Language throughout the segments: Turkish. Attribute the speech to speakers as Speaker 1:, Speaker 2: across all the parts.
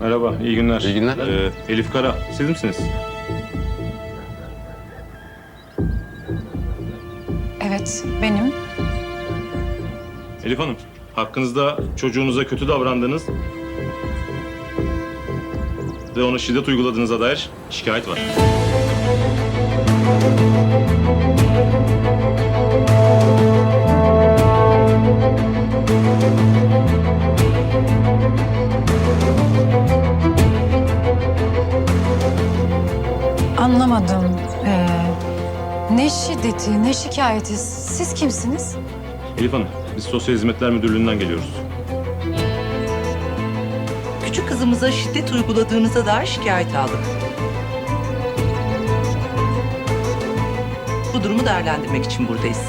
Speaker 1: Merhaba, iyi günler.
Speaker 2: İyi günler.
Speaker 1: Ee, Elif Kara, siz misiniz?
Speaker 3: Evet, benim.
Speaker 1: Elif Hanım, hakkınızda çocuğunuza kötü davrandığınız ve ona şiddet uyguladığınıza dair şikayet var.
Speaker 3: Şikayeti? Siz kimsiniz?
Speaker 1: Elif Hanım, biz Sosyal Hizmetler Müdürlüğü'nden geliyoruz.
Speaker 4: Küçük kızımıza şiddet uyguladığınıza dair şikayet aldık. Bu durumu değerlendirmek için buradayız.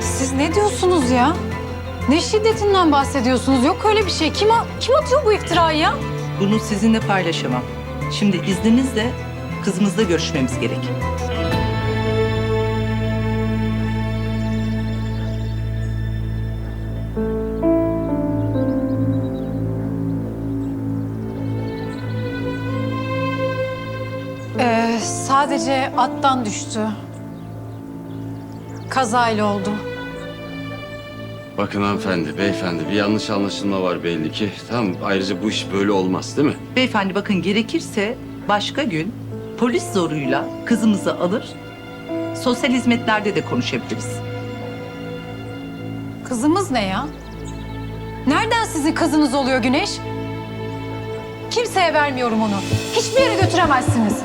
Speaker 3: Siz ne diyorsunuz ya? Ne şiddetinden bahsediyorsunuz? Yok öyle bir şey. Kim, a- kim atıyor bu iftirayı ya?
Speaker 4: Bunu sizinle paylaşamam. Şimdi izninizle kızımızla görüşmemiz gerek.
Speaker 3: Sadece attan düştü. Kazayla oldu.
Speaker 2: Bakın hanımefendi, beyefendi bir yanlış anlaşılma var belli ki. Tamam ayrıca bu iş böyle olmaz değil mi?
Speaker 4: Beyefendi bakın gerekirse başka gün polis zoruyla kızımızı alır, sosyal hizmetlerde de konuşabiliriz.
Speaker 3: Kızımız ne ya? Nereden sizin kızınız oluyor Güneş? Kimseye vermiyorum onu. Hiçbir yere götüremezsiniz.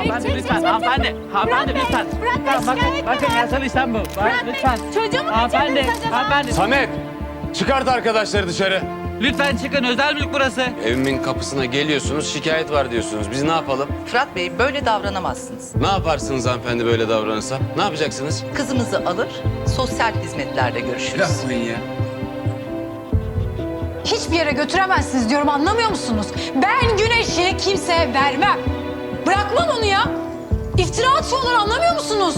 Speaker 5: Hanımefendi lütfen, hanımefendi, hanımefendi lütfen. Lütfen bakın, bakın yasal işlem bu. Bak, lütfen.
Speaker 6: Çocuğumu
Speaker 5: Hanımefendi,
Speaker 6: kaçırdınız acaba?
Speaker 5: hanımefendi.
Speaker 2: Samet! Çıkart arkadaşları dışarı.
Speaker 5: Lütfen çıkın, özel mülk burası.
Speaker 2: Evimin kapısına geliyorsunuz, şikayet var diyorsunuz. Biz ne yapalım?
Speaker 4: Fırat Bey böyle davranamazsınız.
Speaker 2: Ne yaparsınız hanımefendi böyle davranırsa? Ne yapacaksınız?
Speaker 4: Kızımızı alır, sosyal hizmetlerde görüşürüz.
Speaker 3: Hiçbir yere götüremezsiniz diyorum anlamıyor musunuz? Ben Güneş'i kimseye vermem. Bırakmam onu ya. İftira atıyorlar anlamıyor musunuz?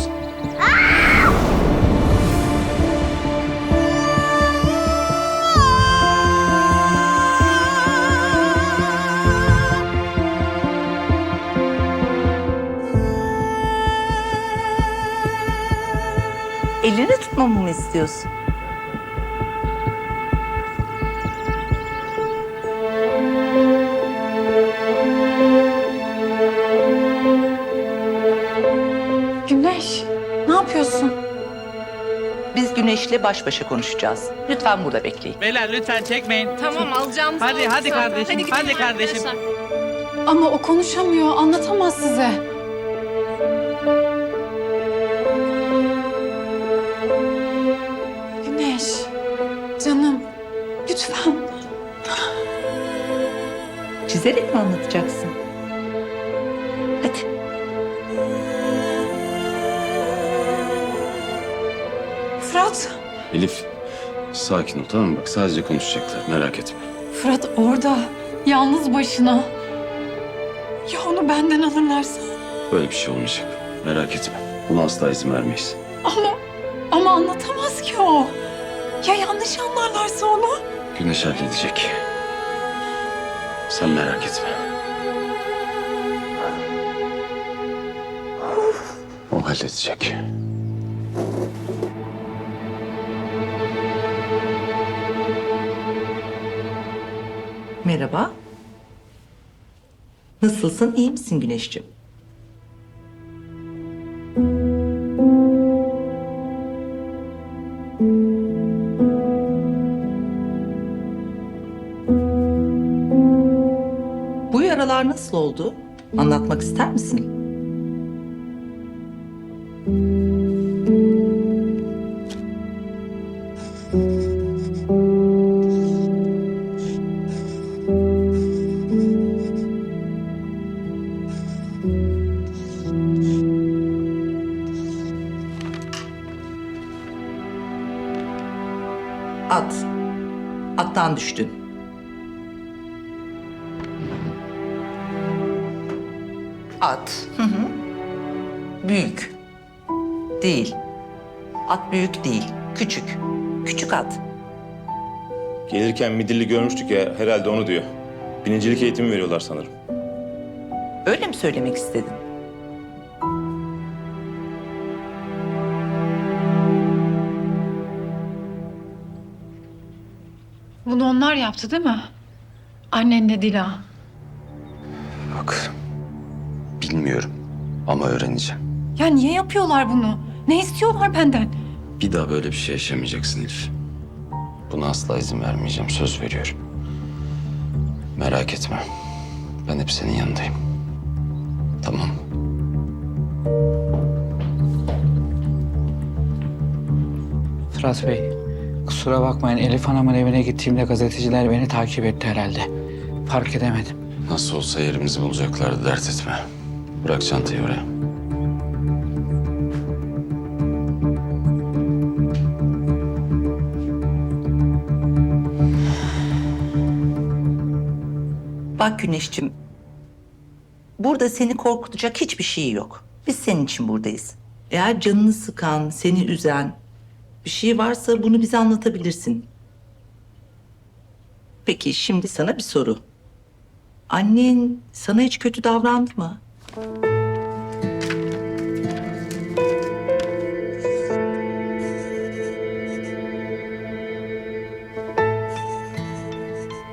Speaker 4: Elini tutmamı mı istiyorsun?
Speaker 3: Yapıyorsun?
Speaker 4: Biz Güneş'le baş başa konuşacağız. Lütfen burada bekleyin.
Speaker 5: Beyler lütfen çekmeyin.
Speaker 6: Tamam alacağım.
Speaker 5: Hadi, hadi kardeşim, hadi kardeşim.
Speaker 3: Ama o konuşamıyor anlatamaz size. Güneş canım lütfen.
Speaker 4: Çizerek mi anlatacaksın?
Speaker 2: Elif, sakin ol tamam mı? Bak sadece konuşacaklar, merak etme.
Speaker 3: Fırat orada yalnız başına. Ya onu benden alırlarsa?
Speaker 2: Böyle bir şey olmayacak. Merak etme. Buna asla izin vermeyiz.
Speaker 3: Ama ama anlatamaz ki o. Ya yanlış anlarlarsa onu?
Speaker 2: Güneş halledecek. Sen merak etme. O halledecek.
Speaker 4: Merhaba. Nasılsın? İyi misin Güneşciğim? Bu yaralar nasıl oldu? Anlatmak ister misin? Attan düştün. At. Hı hı. Büyük. Değil. At büyük değil. Küçük. Küçük at.
Speaker 1: Gelirken midilli görmüştük ya herhalde onu diyor. Binicilik eğitimi veriyorlar sanırım.
Speaker 4: Öyle mi söylemek istedin?
Speaker 3: Bunu onlar yaptı değil mi? Annenle Dila.
Speaker 2: Bak bilmiyorum ama öğreneceğim.
Speaker 3: Ya niye yapıyorlar bunu? Ne istiyorlar benden?
Speaker 2: Bir daha böyle bir şey yaşamayacaksın Elif. Buna asla izin vermeyeceğim söz veriyorum. Merak etme. Ben hep senin yanındayım. Tamam mı?
Speaker 5: Fırat Bey, kusura bakmayın Elif Hanım'ın evine gittiğimde gazeteciler beni takip etti herhalde. Fark edemedim.
Speaker 2: Nasıl olsa yerimizi bulacaklardı dert etme. Bırak çantayı oraya.
Speaker 4: Bak Güneş'cim. Burada seni korkutacak hiçbir şey yok. Biz senin için buradayız. Eğer canını sıkan, seni üzen bir şey varsa bunu bize anlatabilirsin. Peki şimdi sana bir soru. Annen sana hiç kötü davrandı mı?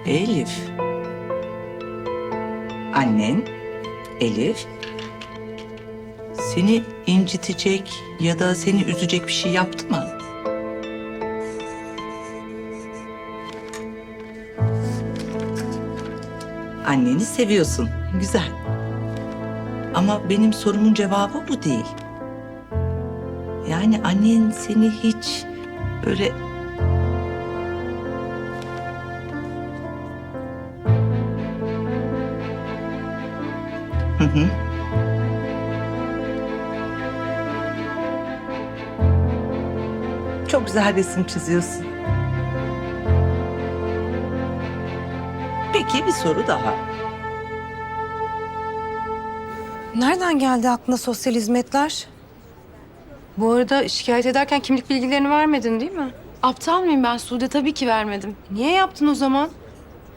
Speaker 4: Elif. Annen, Elif, seni incitecek ya da seni üzecek bir şey yaptı mı? Anneni seviyorsun. Güzel. Ama benim sorumun cevabı bu değil. Yani annen seni hiç böyle Hı hı. Çok güzel resim çiziyorsun. Peki bir soru daha.
Speaker 6: Nereden geldi aklına sosyal hizmetler? Bu arada şikayet ederken kimlik bilgilerini vermedin değil mi?
Speaker 7: Aptal mıyım ben Sude? Tabii ki vermedim.
Speaker 6: Niye yaptın o zaman?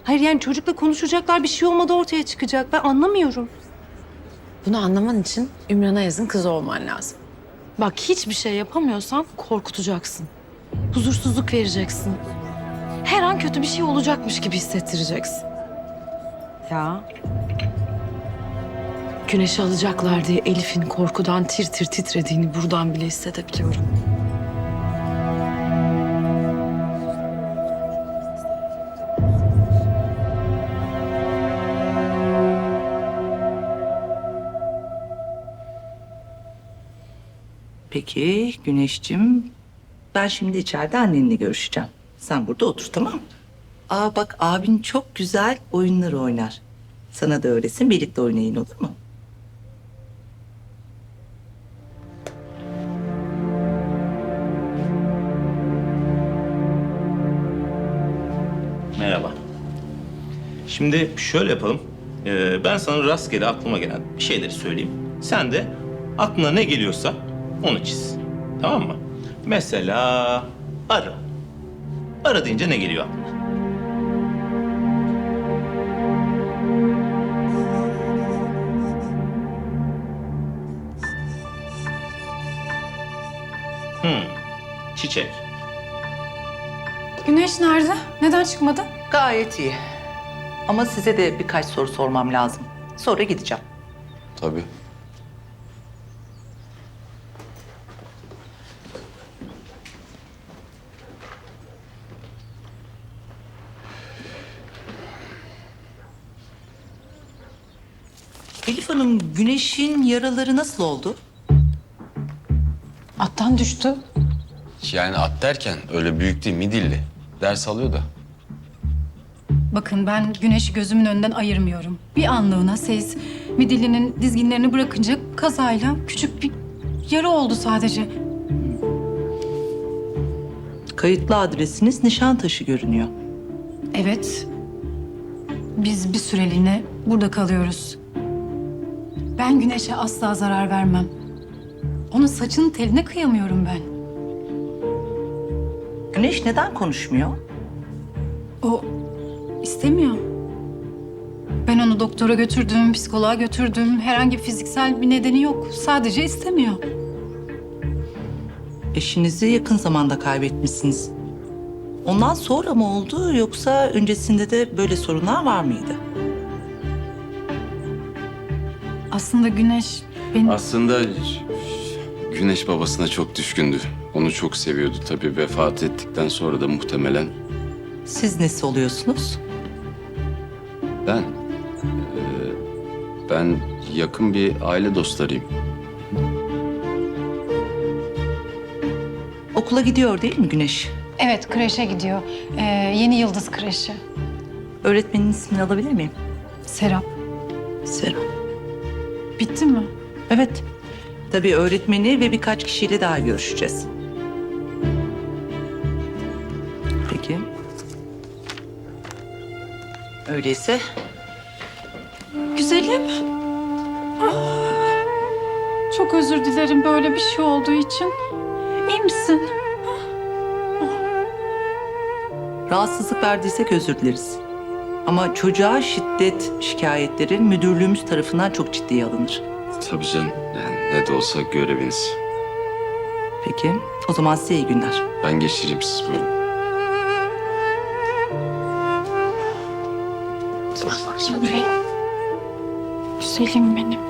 Speaker 6: Hayır yani çocukla konuşacaklar bir şey olmadı ortaya çıkacak. Ben anlamıyorum.
Speaker 7: Bunu anlaman için Ümran Ayaz'ın kızı olman lazım. Bak hiçbir şey yapamıyorsan korkutacaksın. Huzursuzluk vereceksin. Her an kötü bir şey olacakmış gibi hissettireceksin. Ya. Güneşi alacaklar diye Elif'in korkudan tir tir titrediğini buradan bile hissedebiliyorum.
Speaker 4: Peki Güneş'cim ben şimdi içeride annenle görüşeceğim. Sen burada otur tamam mı? Aa bak abin çok güzel oyunlar oynar. Sana da öğretsin birlikte oynayın olur mu?
Speaker 1: Merhaba. Şimdi şöyle yapalım. Ee, ben sana rastgele aklıma gelen bir şeyleri söyleyeyim. Sen de aklına ne geliyorsa onu çiz. Tamam mı? Mesela arı. Arı deyince ne geliyor aklına? Çiçek.
Speaker 3: Güneş nerede? Neden çıkmadı?
Speaker 4: Gayet iyi. Ama size de birkaç soru sormam lazım. Sonra gideceğim.
Speaker 2: Tabii.
Speaker 4: Elif Hanım Güneş'in yaraları nasıl oldu?
Speaker 3: Attan düştü.
Speaker 2: Yani at derken öyle büyük değil midilli. Ders alıyor da.
Speaker 3: Bakın ben güneşi gözümün önünden ayırmıyorum. Bir anlığına Seyis midillinin dizginlerini bırakınca kazayla küçük bir yara oldu sadece.
Speaker 4: Kayıtlı adresiniz Nişantaşı görünüyor.
Speaker 3: Evet. Biz bir süreliğine burada kalıyoruz. Ben Güneş'e asla zarar vermem. Onun saçının teline kıyamıyorum ben.
Speaker 4: Güneş neden konuşmuyor?
Speaker 3: O istemiyor. Ben onu doktora götürdüm, psikoloğa götürdüm. Herhangi bir fiziksel bir nedeni yok. Sadece istemiyor.
Speaker 4: Eşinizi yakın zamanda kaybetmişsiniz. Ondan sonra mı oldu yoksa öncesinde de böyle sorunlar var mıydı?
Speaker 3: Aslında Güneş benim...
Speaker 2: Aslında Güneş babasına çok düşkündü. Onu çok seviyordu tabii vefat ettikten sonra da muhtemelen
Speaker 4: Siz nesi oluyorsunuz?
Speaker 2: ben eee, ben yakın bir aile dostlarıyım.
Speaker 4: Okula gidiyor değil mi Güneş?
Speaker 3: Evet, kreşe gidiyor. Ee, Yeni Yıldız Kreşi.
Speaker 4: Öğretmenin ismini alabilir miyim?
Speaker 3: Serap.
Speaker 4: Serap.
Speaker 3: Bitti mi?
Speaker 4: Evet. Tabii öğretmeni ve birkaç kişiyle daha görüşeceğiz. Öyleyse
Speaker 3: Güzelim. Ah, Çok özür dilerim böyle bir şey olduğu için. İyi misin?
Speaker 4: rahatsızlık verdiysek özür dileriz. Ama çocuğa şiddet şikayetleri müdürlüğümüz tarafından çok ciddiye alınır.
Speaker 2: Tabii canım yani ne de olsa göreviniz.
Speaker 4: Peki. O zaman size iyi günler.
Speaker 2: Ben geçireyim siz buyurun.
Speaker 3: Güzelim benim.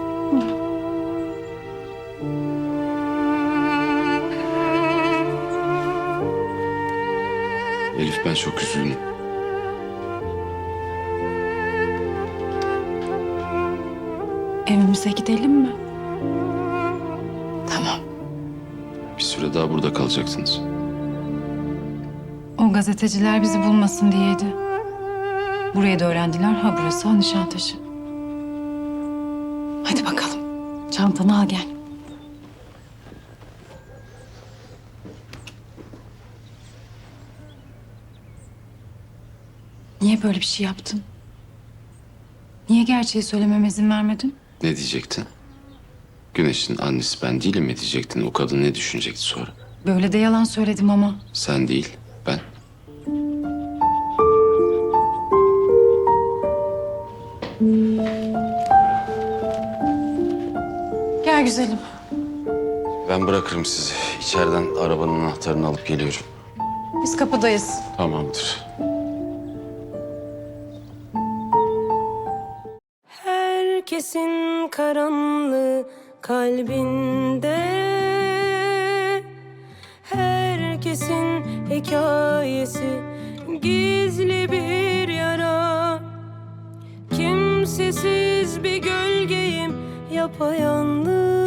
Speaker 2: Elif ben çok üzüldüm.
Speaker 3: Evimize gidelim mi?
Speaker 4: Tamam.
Speaker 2: Bir süre daha burada kalacaksınız.
Speaker 3: O gazeteciler bizi bulmasın diyeydi. Burayı da öğrendiler. Ha burası ha Nişantaşı. Hadi bakalım. Çantanı al gel. Niye böyle bir şey yaptın? Niye gerçeği söylememe izin vermedin?
Speaker 2: Ne diyecektin? Güneş'in annesi ben değilim mi diyecektin? O kadın ne düşünecekti sonra?
Speaker 3: Böyle de yalan söyledim ama.
Speaker 2: Sen değil,
Speaker 3: güzelim.
Speaker 2: Ben bırakırım sizi. İçeriden arabanın anahtarını alıp geliyorum.
Speaker 3: Biz kapıdayız.
Speaker 2: Tamamdır.
Speaker 8: Herkesin karanlığı kalbinde Herkesin hikayesi gizli bir yara Kimsesiz bir gölgeyim yapayalnız